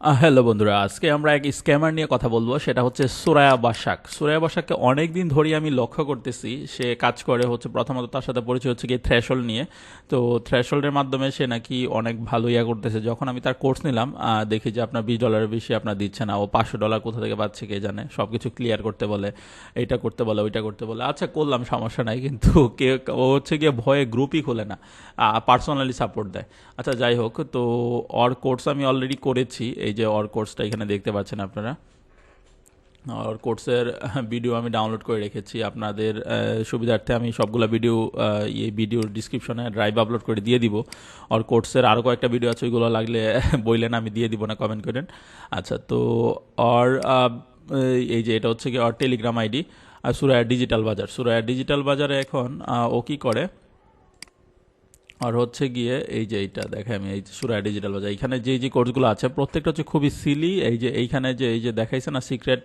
Hello বন্ধুরা, আজকে আমরা এক স্ক্যামার নিয়ে কথা বলব, সেটা হচ্ছে সুরায়া বাসাক সুরায়া বাসাককে অনেক দিন ধরেই আমি লক্ষ্য করতেছি, সে কাজ করে হচ্ছে প্রথমত তার সাথে পরিচয় হচ্ছে কি থ্রেশল নিয়ে। তো থ্রেশলের মাধ্যমে সে নাকি অনেক ভালো ইয়া করতেছে। যখন আমি তার কোর্স নিলাম দেখি যে আপনার বিশ ডলারের বেশি আপনার দিচ্ছে না, ও পাঁচশো ডলার কোথা থেকে পাচ্ছে কে জানে সব কিছু ক্লিয়ার করতে বলে, এইটা করতে বলে, ওইটা করতে বলে। আচ্ছা করলাম, সমস্যা নাই, কিন্তু কে, ও হচ্ছে গিয়ে ভয়ে গ্রুপই খোলে না পার্সোনালি সাপোর্ট দেয়। আচ্ছা যাই হোক, তো অর কোর্স আমি অলরেডি করেছি এই যে অর কোর্সটা এখানে দেখতে পাচ্ছেন আপনারা। অর কোর্সের ভিডিও আমি ডাউনলোড করে রেখেছি। আপনাদের সুবিধার্থে আমি সবগুলো ভিডিও এই ভিডিওর ডিসক্রিপশনে ড্রাইভ আপলোড করে দিয়ে দিব। অর কোর্সের আরও কয়েকটা ভিডিও আছে, ওইগুলো লাগলে বললেন আমি দিয়ে দিব না কমেন্ট করেন। আচ্ছা তো অর এই যে এটা হচ্ছে কি অর টেলিগ্রাম আইডি আর সুরায়া ডিজিটাল বাজার। সুরায়া ডিজিটাল বাজারে এখন ও কী করে? আর হচ্ছে গিয়ে এই যে এইটা দেখে আমি এই যে সুরায়া ডিজিটাল বাজার এখানে যে যে কোর্সগুলো আছে, প্রত্যেকটা হচ্ছে খুবই সিলি এই যে এইখানে যে, এই যে দেখাইছে না সিক্রেট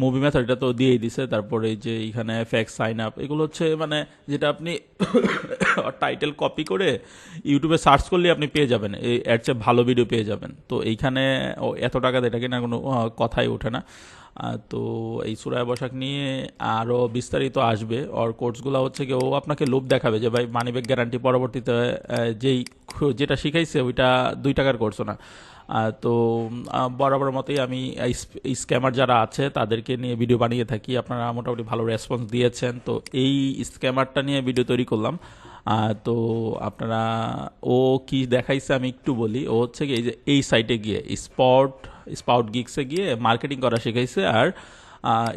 মুভি মেথড এটা তো দিয়েই দিছে। তারপরে এই যে এইখানে ফ্যাক্স সাইন আপ এগুলো হচ্ছে মানে যেটা আপনি টাইটেল কপি করে ইউটিউবে সার্চ করলে আপনি পেয়ে যাবেন। এই এর চেয়ে ভালো ভিডিও পেয়ে যাবেন। তো এইখানে এত টাকা এটা কিনা কোনো কথাই ওঠে না। তো এই সুরায় বসাক নিয়ে আরও বিস্তারিত আসবে। ওর কোর্সগুলো হচ্ছে কি ও আপনাকে লোভ দেখাবে যে, ভাই, মানিব্যাগ গ্যারান্টি পরবর্তীতে যেই যেটা শিখাইছে, ওইটা দুই টাকার কোর্স না। তো বরাবর মতোই আমি স্ক্যামার যারা আছে, তাদেরকে নিয়ে ভিডিও বানিয়ে থাকি। আপনারা মোটামুটি ভালো রেসপন্স দিয়েছেন। তো এই স্ক্যামারটা নিয়ে ভিডিও তৈরি করলাম। তো আপনারা, ও কি দেখাইছে আমি একটু বলি। ও হচ্ছে কি এই যে, এই সাইটে গিয়ে স্পট স্পাউট গিক্সে গিয়ে মার্কেটিং করা শিখাইছে আর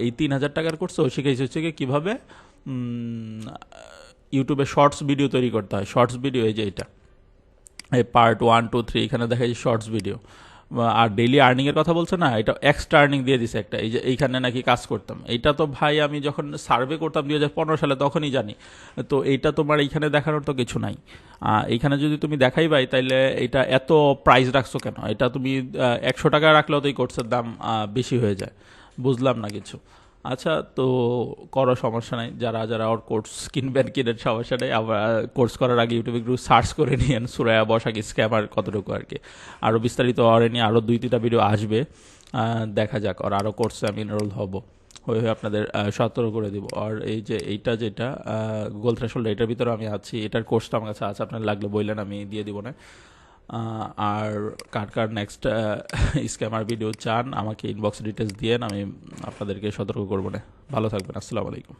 এই তিন হাজার টাকার কোর্স ও শিখাইছে হচ্ছে গিয়ে কীভাবে ইউটিউবে শর্টস ভিডিও তৈরি করতে হয়। শর্টস ভিডিও এই যে এটা। এই পার্ট ওয়ান, টু, থ্রি, এখানে দেখা যায় শর্টস ভিডিও। আর ডেইলি আর্নিংয়ের কথা বলছে না, এটা এক্সট্রা আর্নিং দিয়ে দিছে একটা। এই যে এইখানে নাকি কাজ করতাম। এটা তো ভাই আমি যখন সার্ভে করতাম দুই হাজার পনেরো সালে, তখনই জানি। তো এইটা তোমার এইখানে দেখানোর তো কিছু নাই। এইখানে যদি তুমি দেখাই ভাই, তাইলে এটা এত প্রাইস রাখছো কেন? এটা তুমি একশো টাকা রাখলেও তো এই কোর্সের দাম বেশি হয়ে যায়। বুঝলাম না কিছু। আচ্ছা তো করো, সমস্যা নাই। যারা যারা ওর কোর্স কিনবেন, কিনেন, সমস্যা নেই। আবার কোর্স করার আগে ইউটিউবে একটু সার্চ করে নিয়েন সুরায়া বসাকি স্ক্যামার কতটুকু আর কি। আরও বিস্তারিত ওরে নিয়ে আরও দুই, তিনটা ভিডিও আসবে। দেখা যাক আর আরও কোর্সে আমি এনরোল হব। হয়ে হয়ে আপনাদের সতর্ক করে দিব। আর এই যে, এইটা যেটা গুগল থ্রেশোল্ড এটার ভিতরে আমি আছি। এটার কোর্সটা আমার কাছে আছে, আপনার লাগলে বললেন, আমি দিয়ে দিব না। আর কার কার নেক্সট স্ক্যামার ভিডিও চান, আমাকে ইনবক্স ডিটেলস দিয়েন, আমি আপনাদেরকে সতর্ক করব না। ভালো থাকবেন, আসসালামু আলাইকুম।